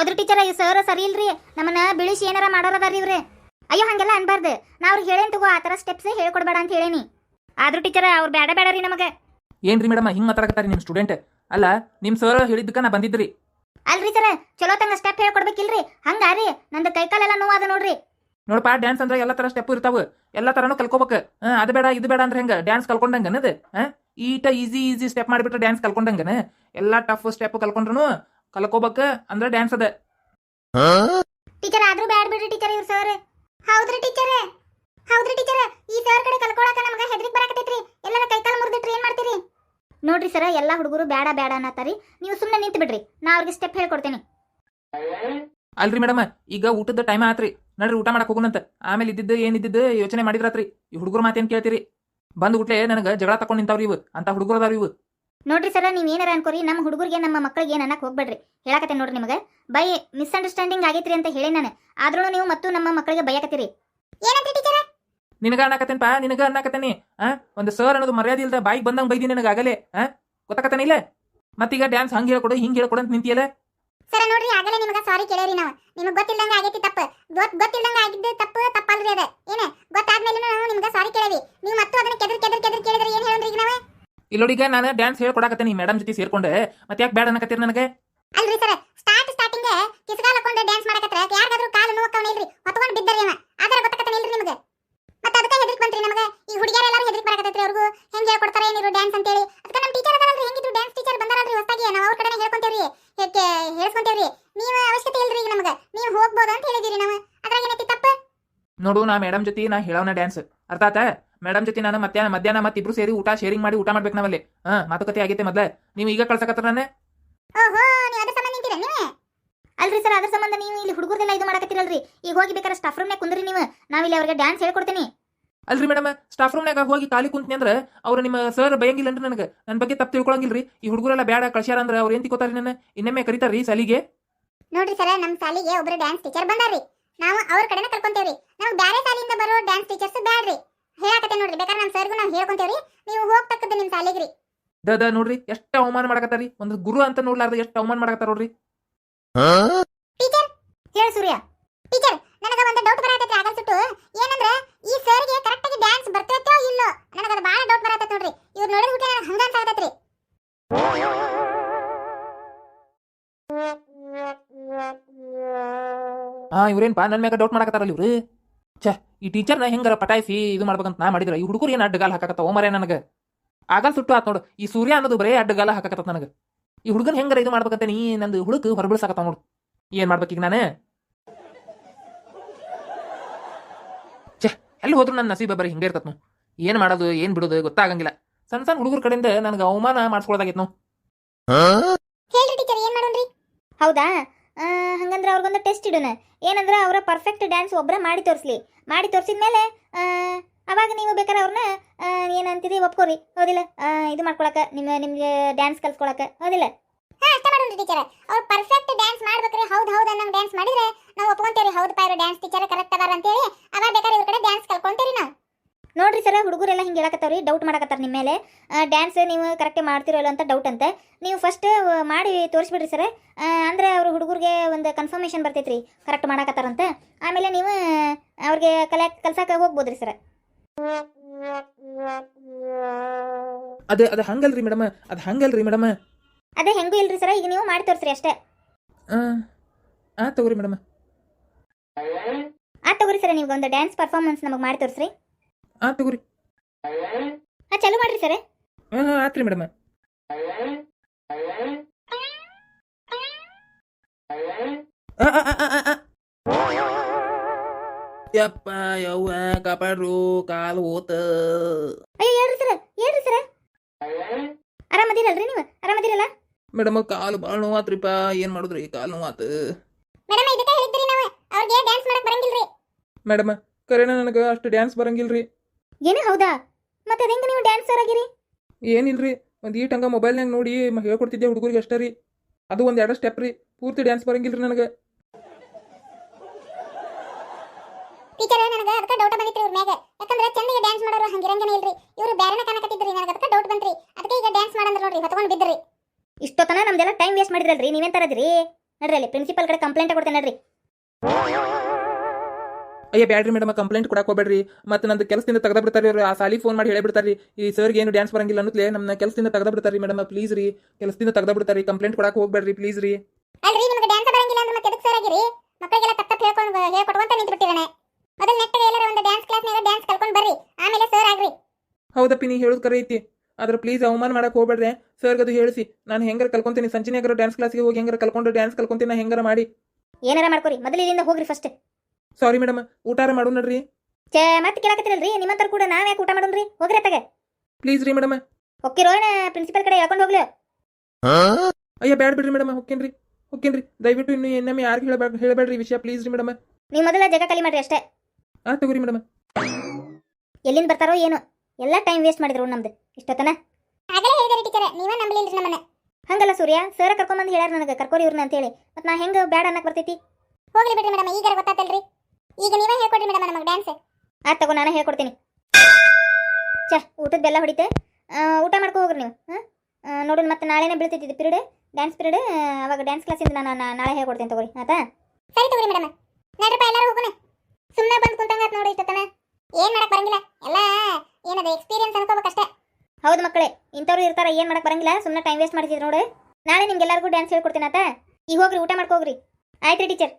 ಹೌದ್ರಿ ಟೀಚರ್ ಈ ಸರ್ ಸರಿ ಇಲ್ರಿ. ನಮ್ಮನ್ನ ಬಿಳಿಸಿ ಏನಾರ ಮಾಡೋರದಾರಿ ಇವ್ರೆ. ಅಯ್ಯೋ ಹಂಗೆಲ್ಲ ಅನ್ಬಾರ್ದು. ನಾ ಅವ್ರು ಹೇಳೇನ್ ತಗೋ ಆ ಥರ ಸ್ಟೆಪ್ಸ್ ಹೇಳ್ಕೊಡ್ಬೇಡ ಅಂತ ಹೇಳೇನಿ. ಆದ್ರೂ ಟೀಚರ್ ಅವ್ರು ಬೇಡ ಬೇಡ ರೀ ನಮಗೆ. ಏನ್ರಿ ಮೇಡಮ್ ಹಿಂಗೆ ಮಾತಾಡಕತ್ತಾರಿ ನಿಮ್ಮ ಸ್ಟೂಡೆಂಟ್ ಅಲ್ಲ ನಿಮ್ಮ ಸರ್ ಹೇಳಿದ್ದಕ್ಕೆ ನಾ ಬಂದಿದ್ರಿ ಅಲ್ರಿ ಸರ್ ಚಲೋ ತಂಗ ಸ್ಟೆಪ್ ಹೇಳ್ಕೊಡ್ಬೇಕಿಲ್ರಿ. ಹಂಗಾರಿ ನಂದು ಕೈಕಾಲೆಲ್ಲ ನೋವಾದ ನೋಡ್ರಿ. ನೋಡಪ್ಪ ಡ್ಯಾನ್ಸ್ ಅಂದ್ರೆ ಎಲ್ಲ ತರ ಸ್ಟೆಪ್ ಇರ್ತಾವ. ಎಲ್ಲ ತರನು ಕಲ್ಕೋಬೇಕು. ಹಾ ಅದು ಬೇಡ ಇದು ಬೇಡ ಅಂದ್ರೆ ಹೆಂಗ? ಡ್ಯಾನ್ಸ್ ಕಲ್ಕೊಂಡಂಗ ಅನ್ನದು ಹಾ ಈಟ ಈಸಿ ಈಸಿ ಸ್ಟೆಪ್ ಮಾಡಿಬಿಟ್ರೆ ಡ್ಯಾನ್ಸ್ ಕಲ್ಕೊಂಡಂಗನ? ಎಲ್ಲ ಟಫ್ ಸ್ಟೆಪ್ ಕಲ್ಕೊಂಡ್ರು ಕಲ್ಕೋಬೇಕು ಅಂದ್ರೆ ಡ್ಯಾನ್ಸ್ ಅದ. ಟೀಚರ್ ಆದ್ರೂ ಬ್ಯಾಡ್ ಬಿಡ್ರಿ ಟೀಚರ್ ಇವ್ರ ಸರ್ ಹೌದ್ರಿ ಟೀಚರ್? ಹೌದ್ರಿ ಟೀಚರ್? ಈ ಸರ್ ಕಡೆ ಕಲ್ಕೊಳಕ ನಮಗ ಹೆದ್ರಿಕ್ ಬರಾಕತೈತ್ರಿ ಎಲ್ಲರ ಕೈಕಾಲ ಮುರಿದಿಟ್ರಿ ಏನ್ ಮಾಡ್ತೀರಿ. ನೋಡ್ರಿ ಸರ್ ಎಲ್ಲಾ ಹುಡುಗರು ಬೇಡ ಬೇಡ ಅನ್ನತಾರಿ. ನೀವು ಸುಮ್ಮನೆ ನಿಂತು ಬಿಡ್ರಿ. ನಾ ಅವ್ರಿಗೆ ಸ್ಟೆಪ್ ಹೇಳ್ಕೊಡ್ತೇನೆ. ಅಲ್ರಿ ಮೇಡಮ್ ಈಗ ಊಟದ ಟೈಮ್ ಆತ್ರಿ. ನಡ್ರಿ ಊಟ ಮಾಡಕ್ ಹೋಗುನಂತ ಆಮೇಲೆ ಇದ್ದಿದ್ದು ಏನಿದ್ದು ಯೋಚನೆ ಮಾಡಿದ್ರಾತ್ರಿ. ಈ ಹುಡುಗರು ಮಾತೇನ್ ಕೇಳ್ತೀರಿ? ಬಂದ್ ಗುಟ್ಲೆ ನನಗ ಜಗಳ ತಕೊಂಡ್ ನಿಂತಾವ್ರಿ ಇವ್ ಅಂತ ಹುಡುಗರು ಅದಾವ್ರಿ ಇವು ನೋಡ್ರಿ ಸರ ನೀವು ಏನಾರ ಅನ್ಕೋರಿ ನಮ್ಮ ಹುಡುಗರಿಗೆ ನಮ್ಮ ಮಕ್ಕಳಿಗೆ ಏನ್ ಅನ್ನಕ್ ಹೋಗ್ಬೇಡ್ರಿ. ಹೇಳಕತ್ತೆ ನೋಡ್ರಿ ನಿಮಗೆ. ಬೈ ಮಿಸ್ಅಂಡರ್ಸ್ಟ್ಯಾಂಡಿಂಗ್ ಆಗೈತ್ರಿ ಅಂತ ಹೇಳಿ ನಾನು. ಆದ್ರೂ ನೀವು ಮತ್ತು ನಮ್ಮ ಮಕ್ಕಳಿಗೆ ಬಯಕತ್ತೀರಿ. ಏನಂತ ಟೀಚರ್ ನಿನಗ ಅನ್ನಕತ್ತೇನಪ್ಪ ನಿನಗ ಅನ್ನಕತ್ತೇನಿ. ಆ ಒಂದು ಸರ್ ಅನ್ನೋದು ಮರ್ಯಾದೆ ಇಲ್ದ ಬಾಯಿಗೆ ಬಂದಂಗ ಬೈದಿ ನಿನಗ ಆಗಲೇ ಆ ಗೊತ್ತಾಕತ್ತಾನ ಇಲ್ಲ? ಮತ್ತೀಗ ಡ್ಯಾನ್ಸ್ ಹಂಗೆ ಹೇಳ್ಕೊಡು ಹಿಂಗೆ ಹೇಳ್ಕೊಡು ಅಂತ ನಿಂತಿಯಲ್ಲ? ಸರ್ ನೋಡ್ರಿ ಆಗಲೇ ನಿಮಗೆ ಸಾರಿ ಕೇಳೇರಿ ನಾವು. ನಿಮಗೆ ಗೊತ್ತಿಲ್ಲದಂಗ ಆಗೈತಿ ತಪ್ಪು. ಗೊತ್ ಗೊತ್ತಿಲ್ಲದಂಗ ಆಗಿದ್ದು ತಪ್ಪು ತಪ್ಪಲ್ರಿ ಅದ. ಏನ? ಗೊತ್ತಾದ್ಮೇಲೆ ನಾವು ನಿಮಗೆ ಸಾರಿ ಕೇಳೇವಿ. ನೀವು ಮತ್ತು ಅದನ್ನ ಕೆದರ್ ಕೆದರ್ ಕೆದರ್ ಕೇಳಿದ್ರೆ ಏನ್ ಹೇಳೋದ್ರಿ ಈಗ ನಾವು ಇಲ್ಲೋಡಿಗ ನಾನು ಡ್ಯಾನ್ಸ್ ಹೇಳ್ಕೊಡಕತ್ತೀನಿ ಮೇಡಮ್ ಜೊತೆ ಸೇರ್ಕೊಂಡೆ. ಮತ್ತೆ ಯಾಕೆ ಬೇಡ ಅನ್ನಕತ್ತೀರಿ ನನಗೆ? ಅಲ್ರಿ ಸರ್ ಸ್ಟಾರ್ಟ್ ಸ್ಟಾರ್ಟಿಂಗ್ ಕಿಸಗಾಲ ಹಾಕೊಂಡು ಡ್ಯಾನ್ಸ್ ಮಾಡಕತ್ರ ಯಾರಿಗಾದ್ರೂ ಕಾಲು ನೋವಕ್ಕವನ ಇಲ್ರಿ ಹೊತ್ಕೊಂಡು ಬಿದ್ದರಿ ಅವ. ಅದರ ಗೊತ್ತಕತ್ತೆ ಇಲ್ರಿ ನಿಮಗೆ? ಮತ್ತೆ ಅದಕ್ಕೆ ಹೆದರಿಕೆ ಬಂತ್ರಿ ನಮಗೆ? ಈ ಹುಡುಗಿಯರೆಲ್ಲರೂ ಹೆದರಿಕೆ ಬರಕತ್ತೈತ್ರಿ ಅವ್ರಿಗೂ. ಹೆಂಗೆ ಹೇಳ್ಕೊಡ್ತಾರೆ ಏನಿರು ಡ್ಯಾನ್ಸ್ ಅಂತ ಹೇಳಿ ಅದಕ್ಕೆ ನಮ್ಮ ಟೀಚರ್ ಅದಾರಲ್ರಿ ಹೆಂಗಿದ್ರು ಡ್ಯಾನ್ಸ್ ಟೀಚರ್ ಬಂದಾರಲ್ರಿ ಹೊಸದಾಗಿ. ನಾವು ಅವ್ರ ಕಡೆನೇ ಹೇಳ್ಕೊಂತೇವ್ರಿ. ಹೇಗೆ ಹೇಳ್ಕೊಂತೇವ್ರಿ ನೀವು ಅವಶ್ಯಕತೆ ಇಲ್ರಿ ಈಗ ನಮಗೆ. ನೀವು ಹೋಗ್ಬೋದು ಅಂತ ಹೇಳಿದಿರಿ ನಾವು. ಅದ್ರಾಗ ಏನೈತಿ ತಪ್ಪು? ನೋಡು ನಾ ಮೇಡಮ್ ಜೊತೆ ನಾ ಹೇಳೋಣ ಡ್ಯಾನ್ಸ್ ಅರ್ಥ ಆತ? ಮೇಡಮ್ ಜೊತೆ ನಾನು ಮಧ್ಯಾಹ್ನ ಮಧ್ಯಾಹ್ನ ಮತ್ತೆ ಇಬ್ರು ಸೇರಿ ಊಟ ಶೇರಿಂಗ್ ಮಾಡಿ ಊಟ ಮಾಡ್ಬೇಕು ನಾವಲ್ಲಿ. ಹಾ ಮಾತುಕತೆ ಆಗೈತೆ ಮೊದ್ಲ. ನೀವು ಈಗ ಕಳ್ಸಕತ್ತಾರ ನಾನೇ ಓಹೋ ನೀವು ಅದ್ರ ಸಂಬಂಧ ನಿಂತೀರ ನೀವು? ಅಲ್ರಿ ಸರ್ ಅದ್ರ ಸಂಬಂಧ ನೀವು ಇಲ್ಲಿ ಹುಡುಗರ್ದೆಲ್ಲ ಇದು ಮಾಡಕತ್ತಿರಲ್ರಿ. ಈಗ ಹೋಗಿ ಬೇಕಾದ್ರೆ ಸ್ಟಾಫ್ ರೂಮ್ನಾಗ ಕುಂದ್ರಿ ನೀವು. ನಾವಿಲ್ಲಿ ಅವ್ರಿಗೆ ಡ್ಯಾನ್ಸ್ ಹೇಳ್ಕೊಡ್ತೀನಿ. ಅಲ್ರಿ ಮೇಡಮ್ ಸ್ಟಾಫ್ ರೂಮ್ನಾಗ ಹೋಗಿ ಖಾಲಿ ಕುಂತ್ನಿ ಅಂದ್ರೆ ಅವ್ರು ನಿಮ್ಮ ಸರ್ ಬಯಂಗಿಲ್ಲನ್ರಿ ನನಗೆ. ನನ್ನ ಬಗ್ಗೆ ತಪ್ಪು ತಿಳ್ಕೊಳಂಗಿಲ್ರಿ. ಈ ಹುಡುಗರೆಲ್ಲ ಬೇಡ ಕಳ್ಸ್ಯಾರ ಅಂದ್ರೆ ಅವ್ರು ಏನ್ ತಿಕೋತಾರ ನನ್ನ? ಇನ್ನೊಮ್ಮೆ ಕರಿತಾರ್ರಿ ಸಲಿಗೆ. ನೋಡ್ರಿ ಸರ ನಮ್ಮ ಸಾಲಿಗೆ ಒಬ್ರು ಡ್ಯಾನ್ಸ್ ಟೀಚರ್ ಬಂದಾರ್ರಿ. ನಾವು ಅವ್ರ ಕಡೆನ ಕರ್ಕೊಂತೇವ್ರಿ. ನಾವು ಬ್ಯಾರೆ ಸಾಲಿಯಿಂದ ಬರೋ ಡ್ಯಾನ್ಸ್ ಟೀಚರ್ಸ್ ಬ್ಯಾಡ್ರಿ. ಹೇಳಕತ್ತೆ ನೋಡ್ರಿ. ಬೇಕಾದ್ರೆ ನಮ್ಮ ಸರ್ಗೂ ನಾವು ಹೇಳ್ಕೊಂತೇವ್ರಿ. ನೀವು ಹೋಗ್ತಕ್ಕದ್ದು ನಿಮ್ಮ ಶಾಲೆಗ್ರಿ. ದ ದ ನೋಡ್ರಿ. ಎಷ್ಟು ಅವಮಾನ ಮಾಡಕತ್ತಾರಿ ಒಂದು ಗುರು ಅಂತ ನೋಡ್ಲಾರ್ದ ಎಷ್ಟು ಅವಮಾನ ಮಾಡಕತ್ತಾರ ನೋಡ್ರಿ. ಟೀಚರ್ ಹೇಳ ಸೂರ್ಯ. ಟೀಚರ್ ನನಗೆ ಒಂದು ಡೌಟ್ ಬರತೈತಿ ಆಗಲ್ ಸುಟ್ಟು ಏನಂದ್ರೆ ಈ ಸರ್ಗೆ ಕರೆಕ್ಟಾಗಿ ಡ್ಯಾನ್ಸ್ ಬರ್ತೈತೋ ಇಲ್ಲೋ? ನನಗೆ ಅದು ಬಹಳ ಡೌಟ್ ಬರತೈತಿ ನೋಡ್ರಿ. ಇವ್ರು ನೋಡಿದ ಹುಟ್ಟೆ ನನಗೆ ಹಂಗ ಅಂತ ಆಗತೈತ್ರಿ ಹಾ ಇವ್ರೇನ್ಪಾ? ನನ್ನ ಮ್ಯಾಗ ಡೌಟ್ ಮಾಡಕತ್ತಾರಲ್ಲ ಇವ್ರು? ಛ ಈ ಟೀಚರ್ನ ಹೆಂಗಾರ ಪಟಾಯಿಸಿ ಇದು ಮಾಡ್ಬೇಕಂತ ನಾ ಮಾಡಿದ್ರೆ? ಈ ಹುಡುಗರು ಏನು ಅಡ್ಡಗಾಲ ಹಾಕತ್ತ ಓಮರೇ ನನಗೆ? ಆಗಲ್ ಸುಟ್ಟು ಆತ್ ನೋಡು. ಈ ಸೂರ್ಯ ಅನ್ನೋದು ಬರೇ ಅಡ್ಡಗಾಲ ಹಾಕತ್ತ ನನಗೆ. ಈ ಹುಡುಗನ ಹೆಂಗಾರ ಇದು ಮಾಡ್ಬೇಕಂತ ನೀ ನಂದು ಹುಡುಗ ಹೊರಬಿಳ್ಸಾಕತ್ತ ನೋಡು. ಏನ್ ಈಗ ನಾನು? ಛೇ ಎಲ್ಲಿ ಹೋದ್ರು ನನ್ನ ನಸೀಬ ಬರೀ ಹಿಂಗೆ ಇರ್ತತ್ ನಾವು ಏನು ಮಾಡೋದು ಏನು ಬಿಡೋದು ಗೊತ್ತಾಗಂಗಿಲ್ಲ. ಸಣ್ಣ ಸಣ್ಣ ಹುಡುಗರ ಕಡೆಯಿಂದ ನನಗೆ ಅವಮಾನ ಮಾಡಿಸ್ಕೊಳ್ದಾಗಿತ್ತು ನಾವು ಹೇಳ್ರಿ ಟೀಚರ್ ಏನ್ ಮಾಡೋಣ್ರಿ ಹೌದಾ? ಹಂಗಂದ್ರೆ ಅವ್ರಿಗೊಂದು ಟೆಸ್ಟ್ ಇಡೋಣ. ಏನಂದ್ರೆ ಅವರ ಪರ್ಫೆಕ್ಟ್ ಡ್ಯಾನ್ಸ್ ಒಬ್ಬರ ಮಾಡಿ ತೋರಿಸ್ಲಿ. ಮಾಡಿ ತೋರಿಸಿದ ಮೇಲೆ ಅವಾಗ ನೀವು ಬೇಕಾದ್ರೆ ಅವ್ರನ್ನ ಏನಂತೀರಿ, ಒಪ್ಕೋರಿ. ಹೌದಿಲ್ಲ? ಇದು ಮಾಡ್ಕೊಳಕ್ಕೆ ನಿಮ್ಮ, ನಿಮಗೆ ಡ್ಯಾನ್ಸ್ ಕಲ್ಸ್ಕೊಳಕ್ಕೆ ಹೌದಿಲ್ಲ? ಹಾ, ಅಷ್ಟೇ ಮಾಡೋಣ ಟೀಚರ್ ಅವ್ರು ಪರ್ಫೆಕ್ಟ್ ಡ್ಯಾನ್ಸ್ ಮಾಡ್ಬೇಕ್ರಿ. ಹೌದು ಹೌದು ಅನ್ನಂಗ್ ಡ್ಯಾನ್ಸ್ ಮಾಡಿದ್ರೆ ನಾವು ಒಪ್ಕೊಂತೇವ್ರಿ. ಹೌದು ಪಾಯ್ರು ಡ್ಯಾನ್ಸ್ ಟೀಚರ್ ಕರೆಕ್ಟ್ ಅದಾರ ಅಂತೇಳಿ ಅವಾಗ ಬೇಕಾದ್ರೆ ಇವ್ರ ಕಡೆ ಡ್ಯಾನ್ಸ್ ಕಲ್ಕೊಂತೇವ್ರಿ ನಾವು. ನೋಡ್ರಿ ಸರ್ ಹುಡುಗರೆಲ್ಲ ಹಿಂಗೆ ಹೇಳಕತ್ತಾವ್ರಿ ಡೌಟ್ ಮಾಡಕತ್ತಾರ ನಿಮ್ಮ ಮೇಲೆ. ಡ್ಯಾನ್ಸ್ ನೀವು ಕರೆಕ್ಟ್ ಮಾಡ್ತಿರೋಲ್ಲ ಅಂತ ಡೌಟ್ ಅಂತ. ನೀವು ಫಸ್ಟ್ ಮಾಡಿ ತೋರಿಸ್ಬಿಡ್ರಿ ಸರ್. ಅಂದ್ರೆ ಅವ್ರ ಹುಡುಗರಿಗೆ ಒಂದು ಕನ್ಫರ್ಮೇಷನ್ ಬರ್ತೈತ್ರಿ ಕರೆಕ್ಟ್ ಮಾಡಕತ್ತಾರಂತ ಆಮೇಲೆ ನೀವು ಅವ್ರಿಗೆ ಕಲೆ ಕಲ್ಸಕ್ಕೆ ಹೋಗ್ಬೋದ್ರಿ ಸರ್. ಅದು ಅದು ಹಂಗಲ್ರಿ ಮೇಡಮ್ ಅದು ಹಂಗಲ್ರಿ ಮೇಡಮ್. ಅದೇ ಹೆಂಗೂ ಇಲ್ರಿ ಸರ್ ಈಗ ನೀವು ಮಾಡಿ ತೋರಿಸ್ರಿ ಅಷ್ಟೇ. ಆ ತಗೋರಿ ಮೇಡಮ್. ಆ ತಗೋರಿ ಸರ್ ನೀವು ಒಂದು ಡ್ಯಾನ್ಸ್ ಪರ್ಫಾರ್ಮೆನ್ಸ್ ನಮಗೆ ಮಾಡಿ ತೋರಿಸ್ರಿ. ಆ ತಗೋರಿ. ಆ ಚಾಲು ಮಾಡ್ರಿ ಸರ್. ಹಾಂ ಹಾಂ ಆತ್ರಿ ಮೇಡಮ್. ಯಪ್ಪ ಯವ್ವ ಕಾಪಾಡ್ರು ಕಾಲು ಹೋತ. ಅಯ್ಯೋ ಹೇಳ್ರಿ ಸರ್ ಹೇಳ್ರಿ ಸರ್. ಆರಾಮದಿರಲ್ರಿ ನೀವು? ಆರಾಮದಿರಲ್ಲ ಮೇಡಮ್ ಕಾಲು ಭಾಳ ನೋವಾತ್ರಿಪ್ಪ. ಏನ್ ಮಾಡುದ್ರಿ? ಕಾಲು ನೋವಾತು. ಮೇಡಮ್ ಇದಕ್ಕೆ ಹೇಳಿದ್ರಿ ನಾವು. ಅವ್ರಿಗೆ ಡ್ಯಾನ್ಸ್ ಮಾಡಕ್ ಬರಂಗಿಲ್ರಿ. ಮೇಡಮ್ ಕರೆನ ನನಗೆ ಅಷ್ಟು ಡ್ಯಾನ್ಸ್ ಬರಂಗಿಲ್ರಿ. ಏನು ಹೌದಾ? ಮತ್ತೆ ಹೆಂಗೆ ನೀವು ಡ್ಯಾನ್ಸರ್ ಆಗಿರಿ? ಏನಿಲ್ರಿ ಒಂದು ಟಂಗ ಮೊಬೈಲ್ ಮೊಬೈಲ್ನಾಗ ನೋಡಿ ಮ- ಹೇಳ್ಕೊಡ್ತಿದ್ದೆ ಹುಡುಗರಿಗೆ ಅಷ್ಟೇ ರೀ. ಅದು ಒಂದು ಎರಡು ಸ್ಟೆಪ್ ರೀ. ಪೂರ್ತಿ ಡ್ಯಾನ್ಸ್ ಬರಂಗಿಲ್ರಿ ನನಗೆ. ಟೀಚರ್ ನನಗೆ ಅದಕ್ಕೆ ಡೌಟ್ ಬಂದಿತ್ತು ಇವ್ರ ಮ್ಯಾಗ. ಯಾಕಂದ್ರೆ ಚೆನ್ನಾಗಿ ಡ್ಯಾನ್ಸ್ ಮಾಡೋರು ಹಂಗಿರಂಗನೇ ಇಲ್ರಿ. ಇವರು ಬೇರೆನ ಕಾಣಕತ್ತಿದ್ರಿ ನನಗೆ ಅದಕ್ಕೆ ಡೌಟ್ ಬಂತ್ರಿ. ಅದಕ್ಕೆ ಈಗ ಡ್ಯಾನ್ಸ್ ಮಾಡಂದ್ರೆ ನೋಡ್ರಿ ಹೊತ್ಕೊಂಡು ಬಿದ್ರಿ ಇಷ್ಟೊತ್ತನ ನಮ್ದೆಲ್ಲ ಟೈಮ್ ವೇಸ್ಟ್ ಮಾಡಿದ್ರಲ್ರಿ ನೀವೇನ್ ತರದ್ರಿ? ನಡ್ರಿ ಅಲ್ಲಿ ಪ್ರಿನ್ಸಿಪಲ್ ಕಡೆ ಕಂಪ್ಲೇಂಟ್ ಕೊಡ್ತೇನೆ ನಡ್ರಿ. ಅಯ್ಯ ಬ್ಯಾಡ್ರಿ ಮೇಡಮ್ ಕಂಪ್ಲೇಂಟ್ ಕೊಡಕ್ಕೆ ಹೋಗ್ಬೇಡ್ರಿ. ಮತ್ತೆ ನಂದು ಕೆಲಸದಿಂದ ತೆಗೆದ ಬಿಡ್ತಾರೆ ಅವ್ರು. ಆ ಸಾಲಿ ಫೋನ್ ಮಾಡಿ ಹೇಳಿಬಿಡ್ತಾರೆ ಈ ಸರ್ಗೆ ಏನು ಡ್ಯಾನ್ಸ್ ಬರಂಗಿಲ್ಲ ಅನ್ನತ್ಲೇ ನಮ್ಮ ಕೆಲಸದಿಂದ ತೆಗೆದ ಬಿಡ್ತಾರೆ ಮೇಡಮ್ ಪ್ಲೀಸ್ ರೀ. ಕೆಲಸದಿಂದ ತೆಗೆದ ಬಿಡ್ತಾರೆ ಕಂಪ್ಲೇಂಟ್ ಕೊಡಕ್ಕೆ ಹೋಗ್ಬೇಡ್ರಿ ಪ್ಲೀಸ್ ರೀ. ಅಲ್ರಿ ನಿಮಗೆ ಡ್ಯಾನ್ಸ್ ಬರಂಗಿಲ್ಲ ಅಂದ್ರೆ ಮತ್ತೆ ಎದಕ್ಕೆ ಸರ್ ಆಗಿರಿ? ಮಕ್ಕಳಿಗೆಲ್ಲ ತಕ್ಕ ತಪ್ಪ ಹೇಳ್ಕೊಂಡು ಹೇಳ್ಕೊಟ್ಕೊಂತ ನಿಂತು ಬಿಟ್ಟಿದ್ದಾನೆ ಮೊದಲು ನೆಟ್ಟಗೆ ಎಲ್ಲರೂ ಒಂದು ಡ್ಯಾನ್ಸ್ ಕ್ಲಾಸ್ನಾಗ ಡ್ಯಾನ್ಸ್ ಕಲ್ಕೊಂಡು ಬರ್ರಿ. ಆಮೇಲೆ ಸರ್ ಆಗ್ರಿ. ಹೌದಪ್ಪ ನೀ ಹೇಳೋದು ಕರೆ ಐತಿ ಆದ್ರೆ ಪ್ಲೀಸ್ ಅವಮಾನ ಮಾಡಕ್ಕೆ ಹೋಗ್ಬೇಡ್ರಿ. ಸರ್ಗೆ ಅದು ಹೇಳಿಸಿ ನಾನು ಹೆಂಗಾರ ಕಲ್ಕೊಂತೀನಿ? ಸಂಚಿನಾಗರ ಡ್ಯಾನ್ಸ್ ಕ್ಲಾಸ್ಗೆ ಹೋಗಿ ಹೆಂಗಾರ ಕಲ್ಕೊಂಡು ಡ್ಯಾನ್ಸ್ ಕಲ್ಕೊಂತೀನಿ ಹೆಂಗಾರ ಮಾಡಿ? ಏನಾರ ಮಾಡ್ಕೊರಿ. ಮೊದಲು ಇಲ್ಲಿಂದ ಹೋಗ್ರಿ ಫಸ್ಟ್ ಸಾರಿ ಮೇಡಮ್ ಊಟಾರ ಮಾಡು ನಡ್ರಿ. ಚೇ ಮತ್ತೆ ಕೇಳಕತ್ತಿರಲ್ರಿ? ನಿಮ್ಮಂತರ ಕೂಡ ನಾವ್ ಯಾಕೆ ಊಟ ಮಾಡೋಣ್ರಿ ಹೋಗ್ರಿ ಅತ್ತಾಗ. ಪ್ಲೀಸ್ ರೀ ಮೇಡಮ್ ರೋಣ ಪ್ರಿನ್ಸಿಪಲ್ ಕಡೆ ಹೇಳ್ಕೊಂಡು ಹೋಗ್ಲಿ? ಅಯ್ಯ ಬ್ಯಾಡ್ ಬಿಡ್ರಿ ಮೇಡಮ್ ಹೊಕ್ಕೇನ್ರಿ? ಹೊಕ್ಕೇನ್ರಿ? ದಯವಿಟ್ಟು ಇನ್ನು ಇನ್ನೊಮ್ಮೆ ಯಾರಿಗೆ ಹೇಳಬೇಡ ಹೇಳಬೇಡ್ರಿ ಈ ವಿಷಯ. ಪ್ಲೀಸ್ ರೀ ಮೇಡಮ್ ನೀವು ಮೊದಲ ಜಾಗ ಖಾಲಿ ಮಾಡ್ರಿ ಅಷ್ಟೇ. ಆ ತಗೋರಿ ಮೇಡಮ್ ಎಲ್ಲಿಂದ ಬರ್ತಾರೋ ಏನು. ಎಲ್ಲ ಟೈಮ್ ವೇಸ್ಟ್ ಮಾಡಿದ್ರು ನಮ್ದು. ಇಷ್ಟೊತ್ತನ? ಆಗಲೇ ಹೇಳಿದಾರೆ ಟೀಚರ್ ನೀವೇ ನಂಬಲಿಲ್ರಿ ನಮ್ಮನ್ನ. ಹಂಗಲ್ಲ ಸೂರ್ಯ. ಸರ್ ಕರ್ಕೊಂಬಂದು ಹೇಳ್ಯಾರ ನನಗೆ. ಕರ್ಕೋರಿ ಇವ್ರನ್ನ ಅಂತೇಳಿ. ಮತ್ತೆ ನಾ ಹೆಂಗ ಬ್ಯಾಡ ಅನ್ನಕ್ ಬರ್ತೈತಿ? ಹೋಗ್ಲಿ ಬಿಡ್ರಿ ಮೇಡಮ್ ಈಗ ಗೊತ್ತಾತಲ್ರಿ. ಈಗ ನೀವೇ ಹೇಳ್ಕೊಡ್ರಿ ಮೇಡಮ್ ನಮಗೆ ಡ್ಯಾನ್ಸ್ ಆಯ್ತು ತಗೋ ನಾನು ಹೇಳ್ಕೊಡ್ತೀನಿ. ಚ ಊಟದ ಬೆಲ್ಲ ಹೊಡಿತೆ. ಊಟ ಮಾಡ್ಕೊ ಹೋಗ್ರಿ ನೀವು ಹಾಂ? ನೋಡೋಣ ಮತ್ತೆ ನಾಳೆನೇ ಬೀಳ್ತೈತಿ ಪಿರಿಯಡ್ ಡ್ಯಾನ್ಸ್ ಪಿರಿಯಡ್ ಅವಾಗ ಡ್ಯಾನ್ಸ್ ಕ್ಲಾಸಿಂದ ನಾನು ನಾಳೆ ಹೇಳ್ಕೊಡ್ತೀನಿ ತಗೋರಿ ಆಯ್ತಾ? ಸರಿ ತಗೋರಿ ಮೇಡಮ್ ನಡ್ರಪ್ಪ ಎಲ್ಲರೂ ಹೋಗೋಣ. ಸುಮ್ಮನೆ ಬಂದು ಕುಂತಂಗ ನೋಡಿ ಇಷ್ಟತನ ಏನು ಮಾಡಕ್ಕೆ ಬರಂಗಿಲ್ಲ. ಎಲ್ಲ ಏನದ ಎಕ್ಸ್ಪೀರಿಯನ್ಸ್ ಅನ್ಕೋಬೇಕಷ್ಟೇ. ಹೌದು ಮಕ್ಕಳೇ ಇಂಥವ್ರು ಇರ್ತಾರ ಏನು ಮಾಡಕ್ಕೆ ಬರಂಗಿಲ್ಲ. ಸುಮ್ಮನೆ ಟೈಮ್ ವೇಸ್ಟ್ ಮಾಡ್ತಿದ್ರು ನೋಡಿ. ನಾಳೆ ನಿಮ್ಗೆಲ್ಲರಿಗೂ ಡ್ಯಾನ್ಸ್ ಹೇಳ್ಕೊಡ್ತೀನಿ ಆತ ಈಗ ಹೋಗ್ರಿ ಊಟ ಮಾಡ್ಕೋಗ್ರಿ ಆಯ್ತು ಟೀಚರ್